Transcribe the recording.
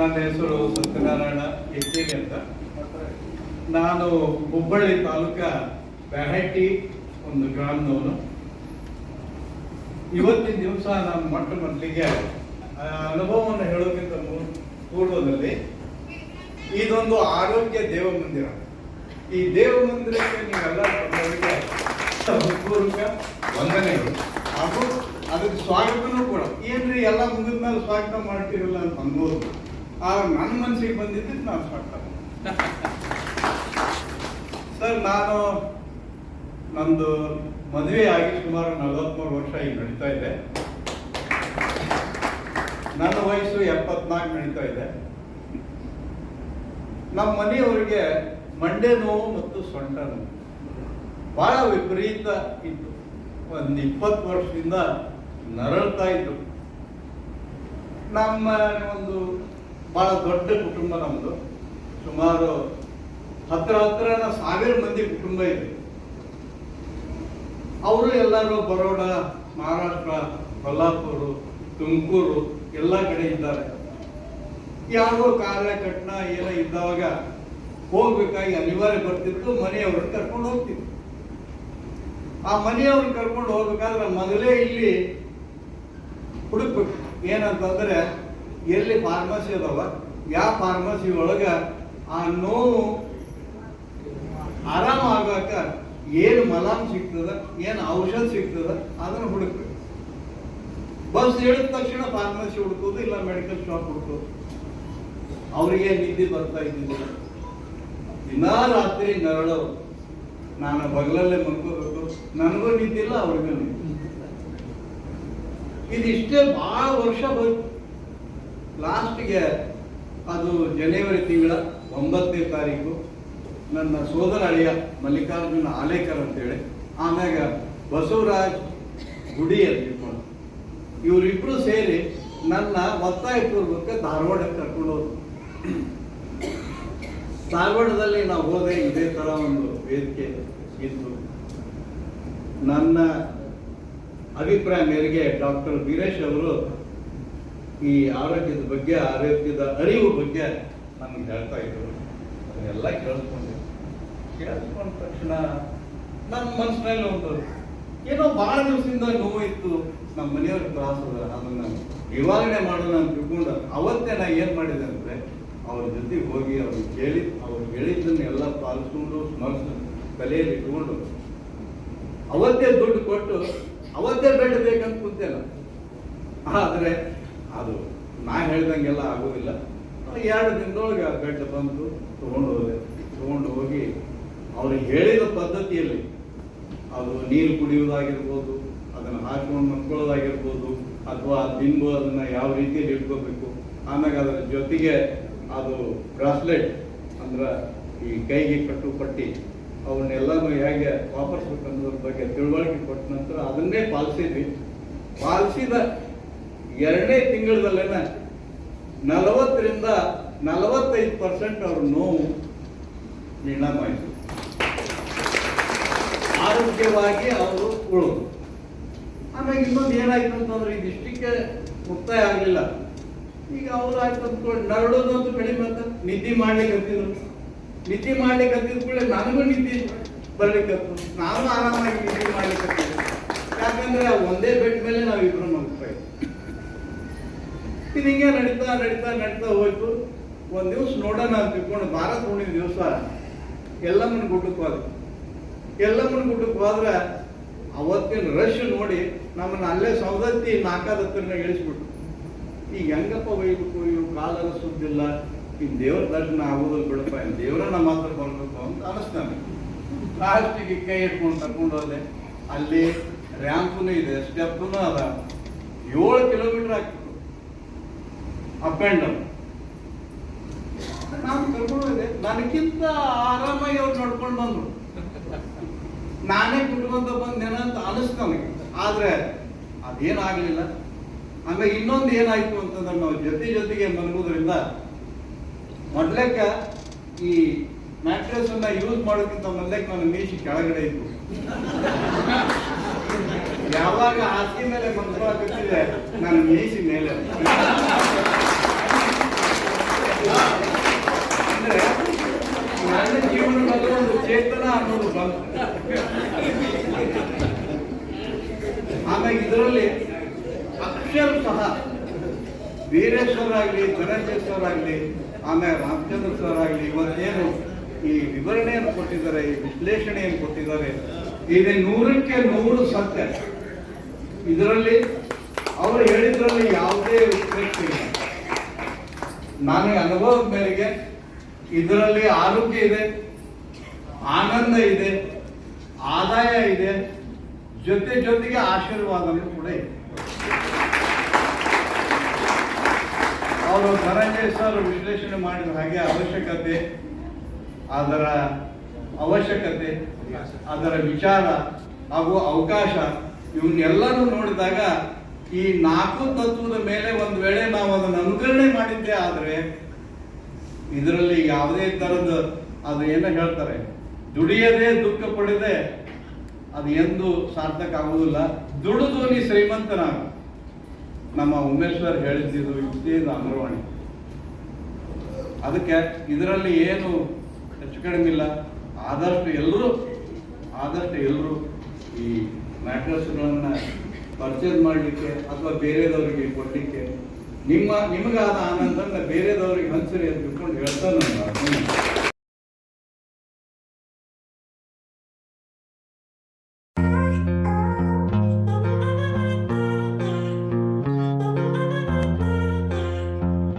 ನನ್ನ ಹೆಸರು ಸತ್ಯನಾರಾಯಣ ಎಚ್ಚೇರಿ ಅಂತ. ನಾನು ಹುಬ್ಬಳ್ಳಿ ತಾಲೂಕ ಬೆಹಟ್ಟಿ ಒಂದು ಗ್ರಾಮದವನು. ಇವತ್ತಿನ ದಿವಸ ನಾನು ಮೊಟ್ಟ ಮೊದಲಿಗೆ ಅನುಭವವನ್ನು ಹೇಳೋಕ್ಕಿಂತ ಪೂರ್ವದಲ್ಲಿ ಇದೊಂದು ಆರೋಗ್ಯ ದೇವ ಮಂದಿರ ಈ ದೇವ ಮಂದಿರಕ್ಕೆ ನೀವೆಲ್ಲ ಹೃತ್ಪೂರ್ವಕ ವಂದನೆಗಳು. ಹಾಗೂ ಅದಕ್ಕೆ ಸ್ವಾಗತನೂ ಕೂಡ. ಏನ್ರಿ ಎಲ್ಲ ಮುಂದಿನ ಮೇಲೆ ಸ್ವಾಗತ ಮಾಡ್ತೀರಲ್ಲ ಅಂತ ಅನ್ಬೋದು ಆಗ ನನ್ನ ಮನಸ್ಸಿಗೆ ಬಂದಿದ್ದಕ್ಕೆ ನಾನು ಸ್ವಾಗತ ಸರ್, ನಾನು ನಂದು ಮದುವೆ ಆಗಿ ಸುಮಾರು ನಲವತ್ಮೂರು ವರ್ಷ ಈಗ ನಡೀತಾ ಇದೆ. ನನ್ನ ವಯಸ್ಸು ಎಪ್ಪತ್ನಾಲ್ಕು ನಡೀತಾ ಇದೆ. ನಮ್ಮ ಮನೆಯವರಿಗೆ ಮಂಡೆ ನೋವು ಮತ್ತು ಸೊಂಟ ನೋವು. ಬಹಳ ವಿಪರೀತ ಇತ್ತು. ಒಂದು ಇಪ್ಪತ್ತು ವರ್ಷದಿಂದ ನರಳ್ತಾ ಇತ್ತು ನಮ್ಮ ಒಂದು ಬಹಳ ದೊಡ್ಡ ಕುಟುಂಬ ನಮ್ಮದು ಸುಮಾರು ಹತ್ರ ಹತ್ರ ಸಾವಿರ ಮಂದಿ ಕುಟುಂಬ ಇದೆ. ಅವರು ಎಲ್ಲರೂ ಬರೋಡ, ಮಹಾರಾಷ್ಟ್ರ, ಕೊಲ್ಲಾಪುರ, ತುಮಕೂರು ಎಲ್ಲ ಕಡೆ ಇದ್ದಾರೆ. ಯಾವುದೋ ಕಾರ್ಯ ಕಟ್ನ ಏನೋ ಇದ್ದವಾಗ ಹೋಗ್ಬೇಕಾಗಿ ಅನಿವಾರ್ಯ ಬರ್ತಿತ್ತು, ಮನೆಯವ್ರನ್ನ ಕರ್ಕೊಂಡು ಹೋಗ್ತಿತ್ತು ಆ ಮನೆಯವ್ರನ್ನ ಕರ್ಕೊಂಡು ಹೋಗ್ಬೇಕಾದ್ರೆ ಮೊದಲೇ ಇಲ್ಲಿ ಹುಡುಕ್ಬೇಕು. ಏನಂತಂದ್ರೆ ಎಲ್ಲಿ ಫಾರ್ಮಸಿ ಅದಾವ? ಯಾವ ಫಾರ್ಮಸಿ ಒಳಗ ಆ ನೋವು ಆರಾಮ ಆಗಾಕ ಏನು ಮಲಾಮ್ ಸಿಗ್ತದ, ಏನು ಔಷಧ ಸಿಗ್ತದ, ಅದನ್ನ ಹುಡುಕ್ಬೇಕು. ಬಸ್ ಹೇಳಿದ ತಕ್ಷಣ ಫಾರ್ಮಸಿ ಹುಡುಕೋದು ಇಲ್ಲ ಮೆಡಿಕಲ್ ಶಾಪ್ ಹುಡುಕೋದು. ಅವರಿಗೆ ನಿದ್ದೆ ಬರ್ತಾ ಇದ್ದಿಲ್ಲ. ದಿನಾ ರಾತ್ರಿ ನರಳು ನಾನು ಬಗಲಲ್ಲೇ ಮಲ್ಕೋಬೇಕು. ನನಗೂ ನಿದ್ದಿಲ್ಲ, ಅವ್ರಿಗೂ ನಿದ್ದಿಲ್ಲ. ಇದಿಷ್ಟೇ ಬಹಳ ವರ್ಷ ಹೋಯ್ತು ಲಾಸ್ಟ್ಗೆ ಅದು ಜನವರಿ ತಿಂಗಳ ಒಂಬತ್ತನೇ ತಾರೀಕು ನನ್ನ ಸೋದರ ಅಳಿಯ ಮಲ್ಲಿಕಾರ್ಜುನ ಆಲೇಕರ್ ಅಂತೇಳಿ, ಆಮ್ಯಾಗ ಬಸವರಾಜ್ ಗುಡಿ ಇಟ್ಕೊಂಡು ಇವರಿಬ್ರು ಸೇರಿ ನನ್ನ ಒತ್ತಾಯ ಪೂರ್ವಕ ಧಾರವಾಡಕ್ಕೆ ಕರ್ಕೊಂಡು ಹೋದ್ರು. ಧಾರವಾಡದಲ್ಲಿ ನಾವು ಹೋದೆ ಇದೇ ತರ ಒಂದು ವೇದಿಕೆ ಇತ್ತು. ನನ್ನ ಅಭಿಪ್ರಾಯ ಮೇರೆಗೆ ಡಾಕ್ಟರ್ ವೀರೇಶ್ ಅವರು ಈ ಆರೋಗ್ಯದ ಬಗ್ಗೆ, ಆರೋಗ್ಯದ ಅರಿವು ಬಗ್ಗೆ ನಮ್ಗೆ ಹೇಳ್ತಾ ಇದ್ರು. ಅದನ್ನೆಲ್ಲ ಕೇಳಿಸ್ಕೊಂಡೆ. ಕೇಳಿಸ್ಕೊಂಡ ತಕ್ಷಣ ನನ್ನ ಮನಸ್ಸಿನಲ್ಲಿ ಒಂದು ಏನೋ ಬಹಳ ದಿವಸದಿಂದ ನೋವು ಇತ್ತು. ನಮ್ಮ ಮನೆಯವ್ರ ತ್ರಾಸ ಅದ ಅದನ್ನ ನಿವಾರಣೆ ಮಾಡೋಣ ಅಂತ ತಿಳ್ಕೊಂಡು ಅವತ್ತೇ ನಾ ಏನು ಮಾಡಿದೆ ಅಂದರೆ, ಅವ್ರ ಜೊತೆ ಹೋಗಿ ಅವ್ರಿಗೆ ಕೇಳಿ, ಅವ್ರು ಹೇಳಿದ್ದನ್ನ ಎಲ್ಲ ಪಾಲಿಸ್ಕೊಂಡು, ಸ್ಮರಿಸಿ ಕಲೆಯಲ್ಲಿ ಇಟ್ಕೊಂಡು ಅವತ್ತೇ ದುಡ್ಡು ಕೊಟ್ಟು ಅವತ್ತೇ ಬೆಡ್ ಬೇಕಂತ ಕುಂತೇನ. ಆದ್ರೆ ಅದು ನಾ ಹೇಳ್ದಂಗೆಲ್ಲ ಆಗೋದಿಲ್ಲ. ಎರಡು ದಿನದೊಳಗೆ ಆ ಬೆಡ್ ಬಂತು ತೊಗೊಂಡು ಹೋದೆ. ತೊಗೊಂಡು ಹೋಗಿ ಅವ್ರಿಗೆ ಹೇಳಿದ ಪದ್ಧತಿಯಲ್ಲಿ ಅದು ನೀರು ಕುಡಿಯೋದಾಗಿರ್ಬೋದು ಅದನ್ನು ಹಾಕೊಂಡು ಮನ್ಕೊಳ್ಳೋದಾಗಿರ್ಬೋದು ಅಥವಾ ದಿಂಬು ಅದನ್ನು ಯಾವ ರೀತಿಯಲ್ಲಿ ಇಟ್ಕೋಬೇಕು. ಆಮ್ಯಾಗ ಅದರ ಜೊತೆಗೆ ಅದು ಬ್ರಾಸ್ಲೆಟ್ ಅಂದ್ರೆ ಈ ಕೈಗೆ ಕಟ್ಟು ಪಟ್ಟಿ, ಅವನ್ನೆಲ್ಲನೂ ಹೇಗೆ ವಾಪಸ್ ಬೇಕನ್ನೋದ್ರ ಬಗ್ಗೆ ತಿಳುವಳಿಕೆ ಕೊಟ್ಟ ನಂತರ ಅದನ್ನೇ ಪಾಲಿಸಿದ್ವಿ. ಪಾಲಿಸಿದ ಎರಡನೇ ತಿಂಗಳದಲ್ಲೇನ ನಲವತ್ತರಿಂದ ನಲವತ್ತೈದು ಪರ್ಸೆಂಟ್ ಅವ್ರ ನೋವು ನಿರ್ಣಾಮಾಯಿತು ಆರೋಗ್ಯವಾಗಿ ಅವರು ಉಳು ಆಮೇಲೆ ಇನ್ನೊಂದು ಏನಾಯ್ತು ಅಂತಂದ್ರೆ ಇದಿಷ್ಟಕ್ಕೆ ಮುಕ್ತಾಯ ಆಗಲಿಲ್ಲ. ಈಗ ಅವ್ರು ಆಯ್ತು ಅಂದ್ಕೊಂಡು ನರಳೋದಂತೂ ಕಡಿಮೆ ಅಂತ ನಿದ್ದೆ ಮಾಡ್ಲಿಕ್ಕೆ ಹತ್ತಿದ್ರು. ನಿದ್ದೆ ಮಾಡ್ಲಿಕ್ಕೆ ಹತ್ತಿದ ಕೂಡಲೇ ನನಗೂ ನಿದ್ದೆ ಬರ್ಲಿಕ್ಕೆ ನಾನು ಆರಾಮಾಗಿ ನಿದ್ದೆ ಮಾಡ್ಲಿಕ್ಕೆ ಯಾಕಂದ್ರೆ ಒಂದೇ ಬೆಡ್ ಮೇಲೆ ನಾವಿಬ್ರು ಇದ್ವಿ. ಇದು ಹಿಂಗೆ ನಡೀತಾ ನಡೀತಾ ನಡೀತಾ ಹೋಯ್ತು. ಒಂದ್ ದಿವ್ಸ ನೋಡೋಣ ಅಂತ ತಿಳ್ಕೊಂಡು ಭಾರತ ಹುಣ್ಣಿಮೆ ದಿವಸ ಎಲ್ಲಮ್ಮನ ಗುಡ್ಡಕ್ಕೆ ಹೋದ್ರು ಎಲ್ಲಮ್ಮನ ಗುಡ್ಡಕ್ಕೆ ಹೋದ್ರೆ ಅವತ್ತಿನ ರಶ್ ನೋಡಿ ನಮ್ಮನ್ನ ಅಲ್ಲೇ ಸೌದತ್ತಿ ನಾಲ್ಕಾದ ಹತ್ತಿರ ಇಳಿಸ್ಬಿಟ್ರು. ಈಗ ಹೆಂಗಪ್ಪ ಒಯ್ಬೇಕು? ಇವ್ರು ಕಾಲರ ಸುದ್ದಿಲ್ಲ. ಈಗ ದೇವ್ರ ದರ್ಶನ ಆಗೋದಿಲ್ಲ ಬಿಡಪ್ಪ. ದೇವ್ರನ್ನ ಮಾತ್ರ ಬರ್ಬೇಕು ಅಂತ ಅನಿಸ್ತಾನೆ ಲಾಸ್ಟಿಗೆ ಕೈ ಇಟ್ಕೊಂಡು ಕರ್ಕೊಂಡು ಹೋದೆ. ಅಲ್ಲಿ ರ್ಯಾಂಪುನು ಇದೆ ಸ್ಟೆಪ್ನು ಅದ. ಏಳು ಕಿಲೋಮೀಟರ್ ಆಗ್ತಿತ್ತು ಅಪ್ ಆ್ಯಂಡ್ ಡೌನ್ ನಾನು ಕರ್ಕೊಂಡೋಗಿದೆ ನನಗಿಂತ ಆರಾಮಾಗಿ ಅವ್ರು ನೋಡ್ಕೊಂಡು ಬಂದ್ರು. ನಾನೇ ಕುಟುಂಬದ ಬಂದೇನ ಅಂತ ಅನಿಸ್ತು ನನಗೆ. ಆದ್ರೆ ಅದೇನಾಗಲಿಲ್ಲ. ಆಮೇಲೆ ಇನ್ನೊಂದು ಏನಾಯ್ತು ಅಂತಂದ್ರೆ ನಾವು ಜೊತೆ ಜೊತೆಗೆ ಮಲಗೋದ್ರಿಂದ ಮೊದ್ಲೇಕ ಈ ಮ್ಯಾಟ್ರೆಸ್ ಅನ್ನ ಯೂಸ್ ಮಾಡೋಕ್ಕಿಂತ ಮೊದ್ಲೇಕ ನನ್ನ ಮೀಸಿ ಕೆಳಗಡೆ ಇತ್ತು. ಯಾವಾಗ ಹಾಸಿಗೆ ಮೇಲೆ ಮಲ್ಕೊಳಕತ್ತಿದೆ ನನ್ನ ಮೀಸಿ ಮೇಲೆ ಅನ್ನೋದು ಬಂತು ಆಮೇಲೆ ಇದರಲ್ಲಿ ಅಕ್ಷರ ಸಹ ವೀರೇಶ್ವರ ಆಗಲಿ ಆಮೇಲೆ ರಾಮಚಂದ್ರ ಸರ್ ಆಗಲಿ ಇವತ್ತೇನು ಈ ವಿವರಣೆಯನ್ನು ಕೊಟ್ಟಿದ್ದಾರೆ, ಈ ವಿಶ್ಲೇಷಣೆಯನ್ನು ಕೊಟ್ಟಿದ್ದಾರೆ. ಇದೇ ನೂರಕ್ಕೆ ನೂರು ಸತ್ಯ. ಇದರಲ್ಲಿ ಅವರು ಹೇಳಿದ್ರಲ್ಲಿ ಯಾವುದೇ ವಿಶ್ಲೇಷಣೆ ಇಲ್ಲ. ನನಗೆ ಅನುಭವದ ಮೇರೆಗೆ ಇದರಲ್ಲಿ ಆರೋಗ್ಯ ಇದೆ. ಆನಂದ ಇದೆ, ಆದಾಯ ಇದೆ, ಜೊತೆ ಜೊತೆಗೆ ಆಶೀರ್ವಾದನೂ ಕೂಡ ಇದೆ. ಅವರು ಧನಂಜಯ ಸರ್ ವಿಶ್ಲೇಷಣೆ ಮಾಡಿದ ಹಾಗೆ ಅವಶ್ಯಕತೆ, ಅದರ ಅವಶ್ಯಕತೆ, ಅದರ ವಿಚಾರ ಹಾಗೂ ಅವಕಾಶ ಇವನ್ನೆಲ್ಲನೂ ನೋಡಿದಾಗ ಈ ನಾಲ್ಕು ತತ್ವದ ಮೇಲೆ ಒಂದು ವೇಳೆ ನಾವು ಅದನ್ನು ಅನುಕರಣೆ ಮಾಡಿದ್ದೆ ಆದರೆ, ಇದರಲ್ಲಿ ಯಾವುದೇ ತರದ ಅದು ಏನೋ ಹೇಳ್ತಾರೆ? ದುಡಿಯದೆ ದುಃಖ ಪಡೆದೆ ಅದು ಎಂದು ಸಾರ್ಥಕ ಆಗುವುದಿಲ್ಲ ದುಡಿದು ನೀ ಶ್ರೀಮಂತನ ನಮ್ಮ ಉಮೇಶ್ವರ್ ಹೇಳಿದ್ದು ಇದೇ ಅಮರವಾಣಿ ಅದಕ್ಕೆ ಇದರಲ್ಲಿ ಏನು ಹೆಚ್ಚು ಕಡಿಮೆ ಇಲ್ಲ. ಆದಷ್ಟು ಎಲ್ಲರೂ ಆದಷ್ಟು ಎಲ್ಲರೂ ಈ ಮ್ಯಾಟ್ರಸ್ಗಳನ್ನ ಪರ್ಚೇಸ್ ಮಾಡಲಿಕ್ಕೆ ಅಥವಾ ಬೇರೆದವರಿಗೆ ಕೊಡಲಿಕ್ಕೆ ನಿಮ್ಮ, ನಿಮಗಾದ ಆನಂದನ ಬೇರೆದವರಿಗೆ ಹಂಚರಿ ಅಂತ ತಿಳ್ಕೊಂಡು ಹೇಳ್ತಾನೆ